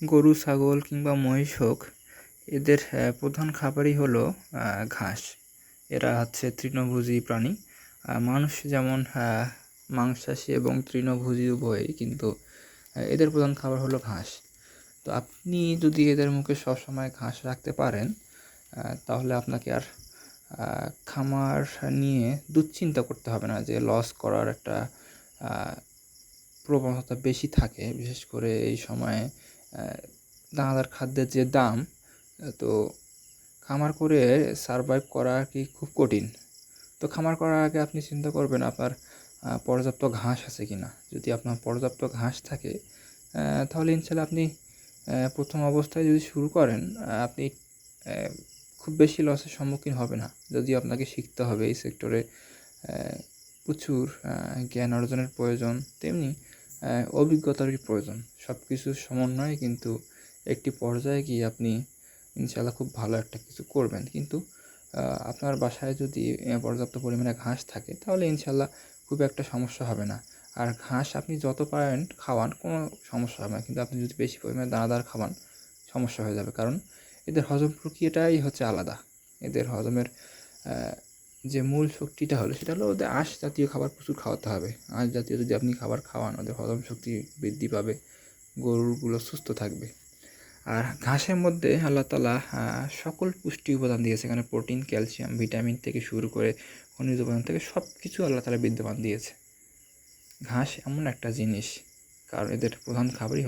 গরু, ছাগল কিংবা মহিষ হোক, এদের প্রধান খাবারই হলো ঘাস। এরা হচ্ছে তৃণভোজী প্রাণী। মানুষ যেমন মাংসাশী এবং তৃণভোজী উভয়ই, কিন্তু এদের প্রধান খাবার হলো ঘাস। তো আপনি যদি এদের মুখে সবসময় ঘাস রাখতে পারেন তাহলে আপনাকে আর খামার নিয়ে দুশ্চিন্তা করতে হবে না যে লস করার একটা প্রবণতা বেশি থাকে। বিশেষ করে এই সময়ে দানাদার খাদ্যের যে দাম, তো খামার করে সারভাইভ করা কি খুব কঠিন? তো খামার করার আগে আপনি চিন্তা করবেন আপনার পর্যাপ্ত ঘাস আছে কি না যদি আপনার পর্যাপ্ত ঘাস থাকে তাহলে ইনশাল্লাহ আপনি প্রথম অবস্থায় যদি শুরু করেন আপনি খুব বেশি লসের সম্মুখীন হবে না। যদিও আপনাকে শিখতে হবে এই সেক্টরে প্রচুর জ্ঞান অর্জনের প্রয়োজন, তেমনি অভিজ্ঞতারই প্রয়োজন। সব কিছুর সমন্বয়ে কিন্তু একটি পর্যায়ে গিয়ে আপনি ইনশাল্লাহ খুব ভালো একটা কিছু করবেন। কিন্তু আপনার বাসায় যদি পর্যাপ্ত পরিমাণে ঘাস থাকে, তাহলে ইনশাল্লাহ খুব একটা সমস্যা হবে না। আর ঘাস আপনি যত পারেন খাওয়ান, কোনো সমস্যা হবে না। কিন্তু আপনি যদি বেশি পরিমাণে দানাদার খাওয়ান, সমস্যা হয়ে যাবে। কারণ, এদের হজম প্রক্রিয়াটাই হচ্ছে আলাদা। এদের হজমের যে মূল শক্তিটা হলো সেটা হলো ওদের আঁশ জাতীয় খাবার প্রচুর খাওয়াতে হবে। আঁশ জাতীয় যদি আপনি খাবার খাওয়ান, ওদের হজম শক্তি বৃদ্ধি পাবে, গরুগুলো সুস্থ থাকবে। আর ঘাসের মধ্যে আল্লাহ তালা সকল পুষ্টি উপাদান দিয়েছে। এখানে প্রোটিন, ক্যালসিয়াম, ভিটামিন থেকে শুরু করে খনিজ উপাদান থেকে সব কিছু আল্লাহ তালা বিদ্যমান দিয়েছে। ঘাস এমন একটা জিনিস, কারণ এদের প্রধান খাবারই হলো